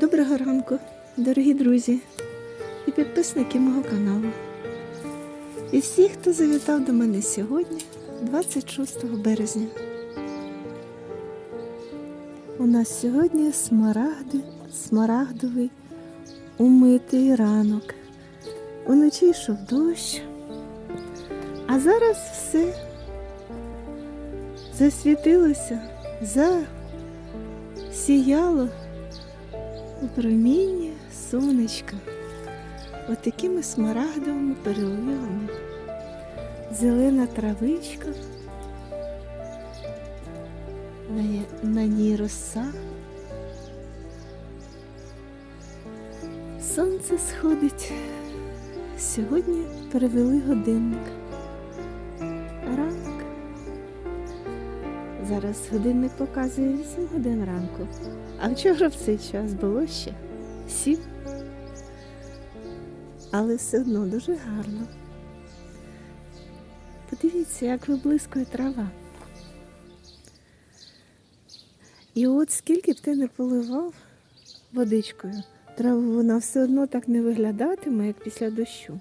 Доброго ранку, дорогі друзі і підписники мого каналу. І всі, хто завітав до мене сьогодні, 26 березня. У нас сьогодні смарагди, смарагдовий умитий ранок. Уночі йшов дощ, а зараз все засвітилося, засіяло проміння сонечка. От такими смарагдовими переливами. Зелена травичка, на, ній роса. Сонце сходить. Сьогодні перевели годинник. Ранок. Зараз годинник показує 8 годин ранку. А вчора в цей час було ще 7. Але все одно дуже гарно. Подивіться, як виблискує трава. І от скільки б ти не поливав водичкою, траву вона все одно так не виглядатиме, як після дощу.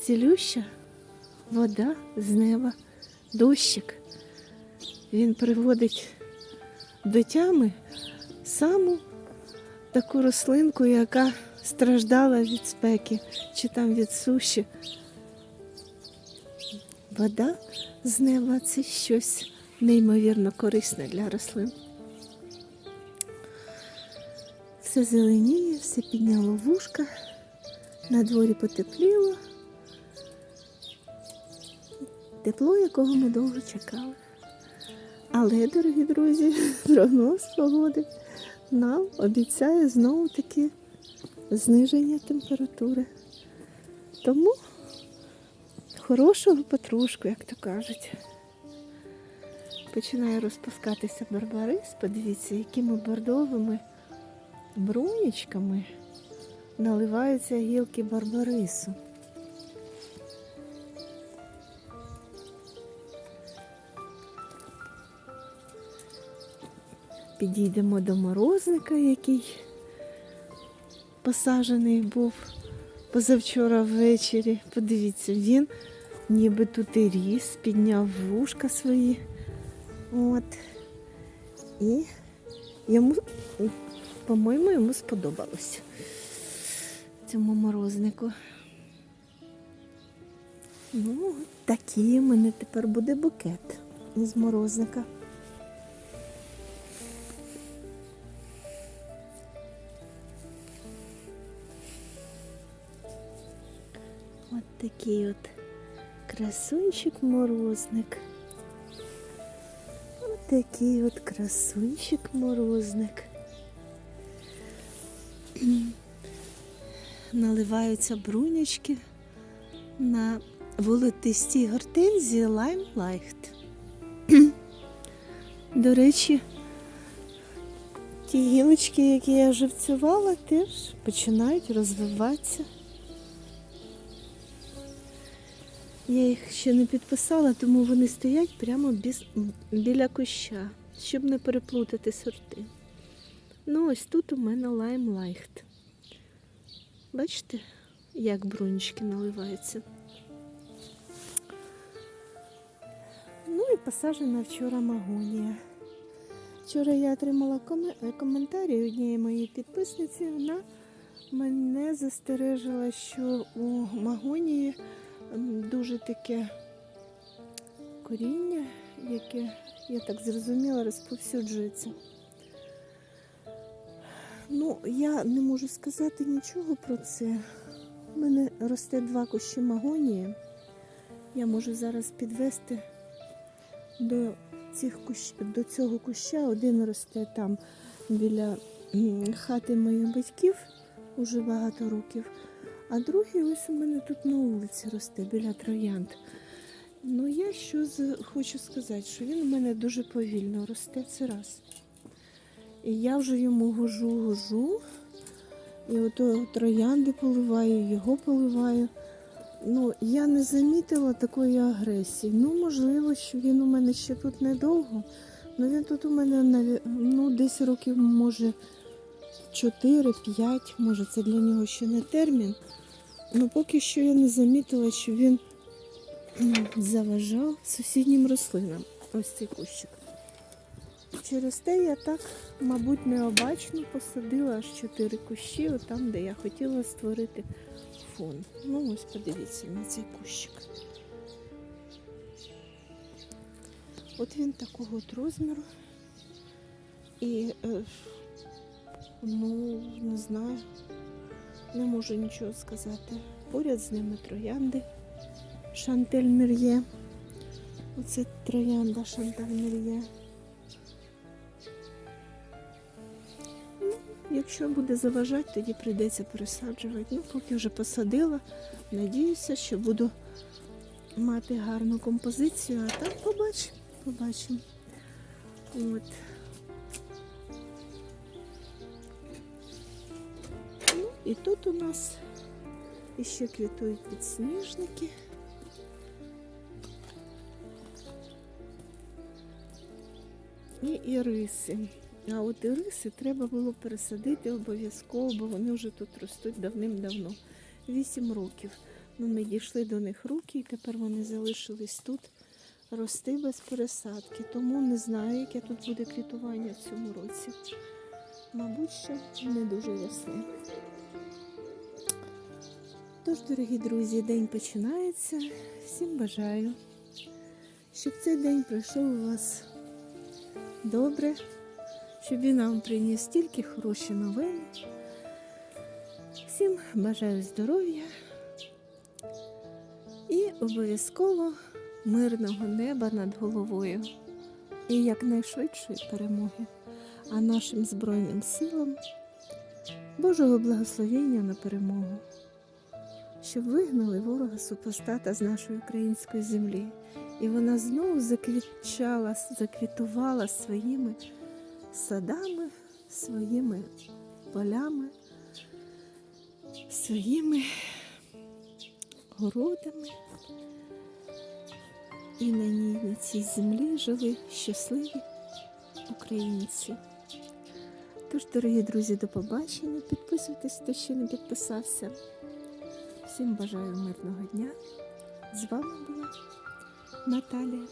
Цілюща вода з неба, дощик. Він приводить до тями саму таку рослинку, яка страждала від спеки чи там від суші. Вода з неба це щось неймовірно корисне для рослин. Все зеленіє, все підняло вушка, на дворі потепліло. Тепло, якого ми довго чекали. Але, дорогі друзі, прогноз погоди нам обіцяє знову таки зниження температури. Тому хорошого потрушку, як то кажуть. Починає розпускатися барбарис. Подивіться, якими бордовими брунічками наливаються гілки барбарису. Підійдемо до морозника, який посаджений був позавчора ввечері. Подивіться, він ніби тут і ріс, підняв вушка свої. От. І йому, по-моєму, йому сподобалося цьому морознику. Ну, такий у мене тепер буде букет із морозника. Такий от красунчик-морозник. От такий от красунчик-морозник. Наливаються брунячки на волотистій гортензії Light. До речі, ті гілочки, які я живцювала, теж починають розвиватися. Я їх ще не підписала, тому вони стоять прямо біля куща, щоб не переплутати сорти. Ну, ось тут у мене лайм лайхт. Бачите, як брунічки наливаються. Ну і посаджена вчора магонія. Вчора я отримала коментарі однієї моєї підписниці. Вона мене застережила, що у магонії дуже таке коріння, яке, я так зрозуміла, розповсюджується. Ну, я не можу сказати нічого про це. У мене росте два кущі магонії. Я можу зараз підвести до, цих кущ... до цього куща. Один росте там біля хати моїх батьків уже багато років. А другий ось у мене тут на вулиці росте біля троянд. Ну я що хочу сказати, що він у мене дуже повільно росте це раз. І я вже йому гожу, гожу. І ото троянди поливаю, його поливаю. Ну, я не замітила такої агресії. Ну, можливо, що він у мене ще тут недовго, Ну він тут у мене ну, десь років, може, 4-5, може це для нього ще не термін. Ну поки що я не замітила, що він заважав сусіднім рослинам. Ось цей кущик. Через те я так, мабуть, необачно посадила аж чотири кущі, там, де я хотіла створити фон. Ну, ось подивіться на цей кущик. От він такого от розміру. І, е, ну, не знаю, не можу нічого сказати. Поряд з ними троянди Шантель Мір'є. Оце троянда Шантель Мір'є. Ну, якщо буде заважати, тоді прийдеться пересаджувати. Ну, поки вже посадила. Надіюся, що буду мати гарну композицію, а там побачимо. Побачимо. От. І тут у нас іще квітують підсніжники. І іриси. А от іриси треба було пересадити обов'язково, бо вони вже тут ростуть давним-давно. Вісім років. Ну, ми дійшли до них руки, і тепер вони залишились тут рости без пересадки. Тому не знаю, яке тут буде квітування в цьому році. Мабуть, що не дуже ясне. Тож, дорогі друзі, день починається. Всім бажаю, щоб цей день пройшов у вас добре, щоб він нам приніс тільки хороші новини. Всім бажаю здоров'я і обов'язково мирного неба над головою і якнайшвидшої перемоги. А нашим Збройним силам Божого благословення на перемогу, щоб вигнали ворога супостата з нашої української землі. І вона знову заквітчала, заквітувала своїми садами, своїми полями, своїми городами. І на ній, на цій землі жили щасливі українці. Тож, дорогі друзі, до побачення. Підписуйтесь, хто ще не підписався. Всім бажаю мирного дня. З вами була Наталія.